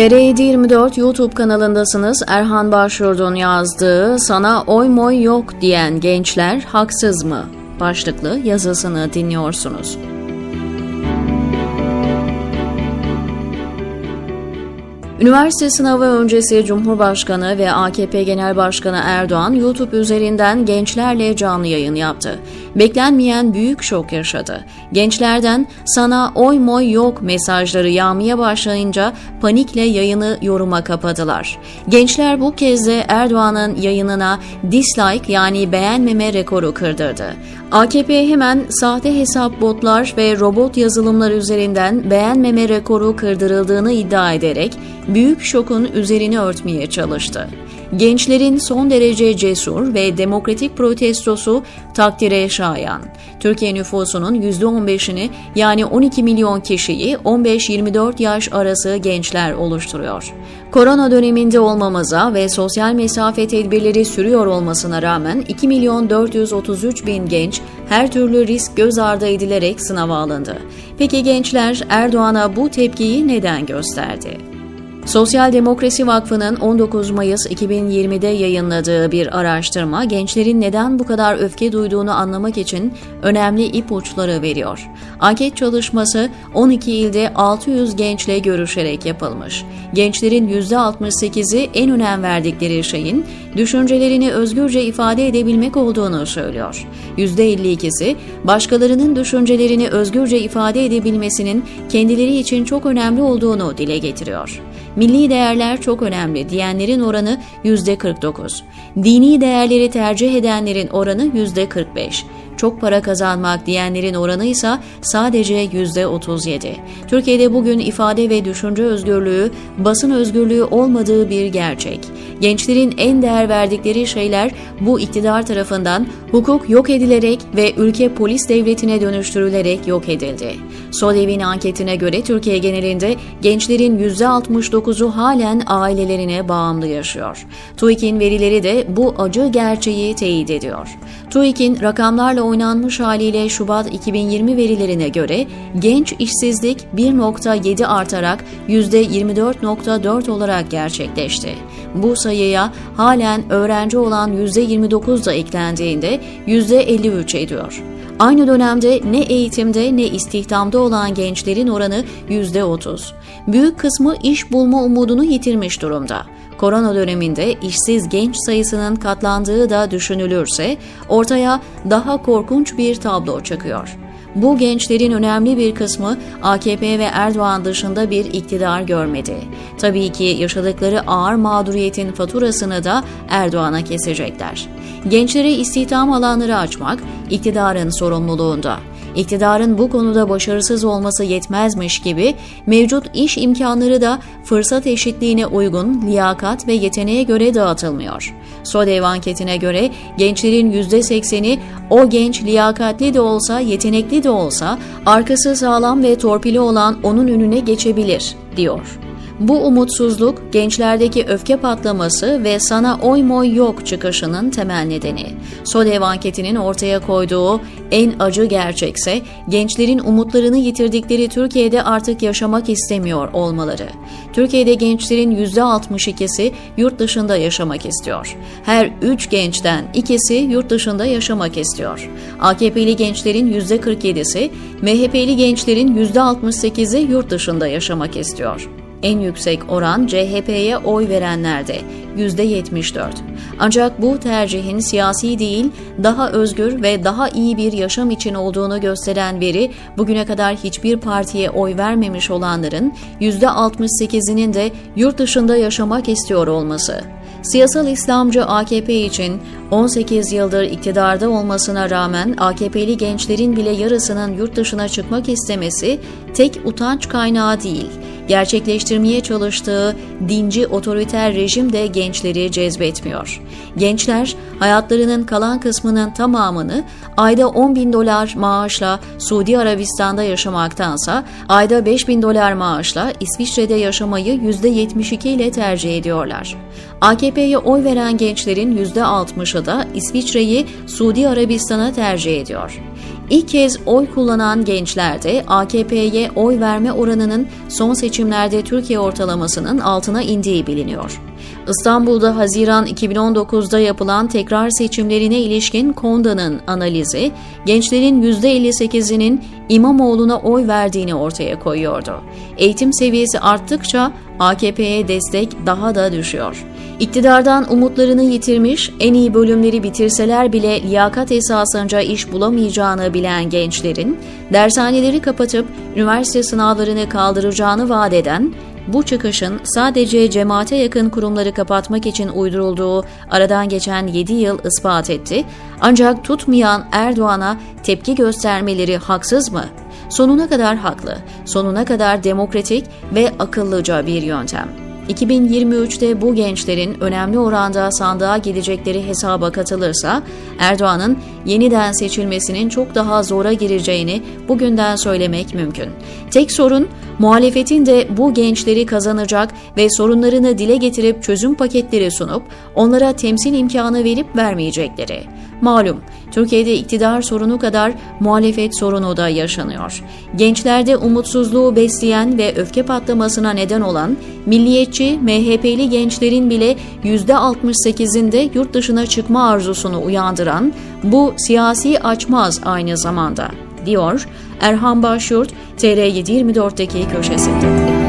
TR724 YouTube kanalındasınız. Erhan Başyurt'un yazdığı Sana oy moy yok diyen gençler haksız mı? Başlıklı yazısını dinliyorsunuz. Üniversite sınavı öncesi Cumhurbaşkanı ve AKP Genel Başkanı Erdoğan YouTube üzerinden gençlerle canlı yayın yaptı. Beklenmeyen büyük şok yaşadı. Gençlerden sana oy moy yok mesajları yağmaya başlayınca panikle yayını yoruma kapadılar. Gençler bu kez de Erdoğan'ın yayınına dislike yani beğenmeme rekoru kırdırdı. AKP hemen sahte hesap botlar ve robot yazılımlar üzerinden beğenmeme rekoru kırdırıldığını iddia ederek büyük şokun üzerini örtmeye çalıştı. Gençlerin son derece cesur ve demokratik protestosu takdire şayan. Türkiye nüfusunun %15'ini yani 12 milyon kişiyi 15-24 yaş arası gençler oluşturuyor. Korona döneminde olmamıza ve sosyal mesafe tedbirleri sürüyor olmasına rağmen 2 milyon 433 bin genç her türlü risk göz ardı edilerek sınava alındı. Peki gençler Erdoğan'a bu tepkiyi neden gösterdi? Sosyal Demokrasi Vakfı'nın 19 Mayıs 2020'de yayınladığı bir araştırma gençlerin neden bu kadar öfke duyduğunu anlamak için önemli ipuçları veriyor. Anket çalışması 12 ilde 600 gençle görüşerek yapılmış. Gençlerin %68'i en önem verdikleri şeyin düşüncelerini özgürce ifade edebilmek olduğunu söylüyor. %52'si başkalarının düşüncelerini özgürce ifade edebilmesinin kendileri için çok önemli olduğunu dile getiriyor. Milli değerler çok önemli diyenlerin oranı %49. Dini değerleri tercih edenlerin oranı %45. Çok para kazanmak diyenlerin oranı ise sadece %37. Türkiye'de bugün ifade ve düşünce özgürlüğü, basın özgürlüğü olmadığı bir gerçek. Gençlerin en değer verdikleri şeyler bu iktidar tarafından hukuk yok edilerek ve ülke polis devletine dönüştürülerek yok edildi. Sodev'in anketine göre Türkiye genelinde gençlerin %69'u halen ailelerine bağımlı yaşıyor. TÜİK'in verileri de bu acı gerçeği teyit ediyor. TÜİK'in rakamlarla oynanmış haliyle Şubat 2020 verilerine göre genç işsizlik 1.7 artarak %24.4 olarak gerçekleşti. Bu sayıya halen öğrenci olan %29 da eklendiğinde %53 ediyor. Aynı dönemde ne eğitimde ne istihdamda olan gençlerin oranı %30. Büyük kısmı iş bulma umudunu yitirmiş durumda. Korona döneminde işsiz genç sayısının katlandığı da düşünülürse ortaya daha korkunç bir tablo çıkıyor. Bu gençlerin önemli bir kısmı AKP ve Erdoğan dışında bir iktidar görmedi. Tabii ki yaşadıkları ağır mağduriyetin faturasını da Erdoğan'a kesecekler. Gençlere istihdam alanları açmak iktidarın sorumluluğunda. İktidarın bu konuda başarısız olması yetmezmiş gibi mevcut iş imkanları da fırsat eşitliğine uygun liyakat ve yeteneğe göre dağıtılmıyor. SODEV anketine göre gençlerin %80'i o genç liyakatli de olsa yetenekli de olsa arkası sağlam ve torpili olan onun önüne geçebilir diyor. Bu umutsuzluk gençlerdeki öfke patlaması ve sana oy moy yok çıkışının temel nedeni. SODEV anketinin ortaya koyduğu en acı gerçekse gençlerin umutlarını yitirdikleri Türkiye'de artık yaşamak istemiyor olmaları. Türkiye'de gençlerin %62'si yurt dışında yaşamak istiyor. Her 3 gençten ikisi yurt dışında yaşamak istiyor. AKP'li gençlerin %47'si, MHP'li gençlerin %68'i yurt dışında yaşamak istiyor. En yüksek oran CHP'ye oy verenlerde %74. Ancak bu tercihin siyasi değil, daha özgür ve daha iyi bir yaşam için olduğunu gösteren veri, bugüne kadar hiçbir partiye oy vermemiş olanların %68'inin de yurt dışında yaşamak istiyor olması. Siyasal İslamcı AKP için 18 yıldır iktidarda olmasına rağmen AKP'li gençlerin bile yarısının yurt dışına çıkmak istemesi tek utanç kaynağı değil gerçekleştirmeye çalıştığı dinci otoriter rejim de gençleri cezbetmiyor. Gençler hayatlarının kalan kısmının tamamını ayda 10 bin dolar maaşla Suudi Arabistan'da yaşamaktansa ayda 5 bin dolar maaşla İsviçre'de yaşamayı %72 ile tercih ediyorlar. AKP'ye oy veren gençlerin %60'ı da İsviçre'yi Suudi Arabistan'a tercih ediyor. İlk kez oy kullanan gençlerde AKP'ye oy verme oranının son seçimlerde Türkiye ortalamasının altına indiği biliniyor. İstanbul'da Haziran 2019'da yapılan tekrar seçimlerine ilişkin Konda'nın analizi, gençlerin %58'inin İmamoğlu'na oy verdiğini ortaya koyuyordu. Eğitim seviyesi arttıkça AKP'ye destek daha da düşüyor. İktidardan umutlarını yitirmiş, en iyi bölümleri bitirseler bile liyakat esasınca iş bulamayacağını bilen gençlerin, dershaneleri kapatıp üniversite sınavlarını kaldıracağını vaat eden, bu çıkışın sadece cemaate yakın kurumları kapatmak için uydurulduğu aradan geçen 7 yıl ispat etti. Ancak tutmayan Erdoğan'a tepki göstermeleri haksız mı? Sonuna kadar haklı, sonuna kadar demokratik ve akıllıca bir yöntem. 2023'te bu gençlerin önemli oranda sandığa gidecekleri hesaba katılırsa Erdoğan'ın yeniden seçilmesinin çok daha zora gireceğini bugünden söylemek mümkün. Tek sorun muhalefetin de bu gençleri kazanacak ve sorunlarını dile getirip çözüm paketleri sunup onlara temsil imkanı verip vermeyecekleri. Malum Türkiye'de iktidar sorunu kadar muhalefet sorunu da yaşanıyor. Gençlerde umutsuzluğu besleyen ve öfke patlamasına neden olan milliyetçi MHP'li gençlerin bile %68'inde yurt dışına çıkma arzusunu uyandıran bu siyasi açmaz aynı zamanda, diyor Erhan Başyurt TR724'deki köşesinde.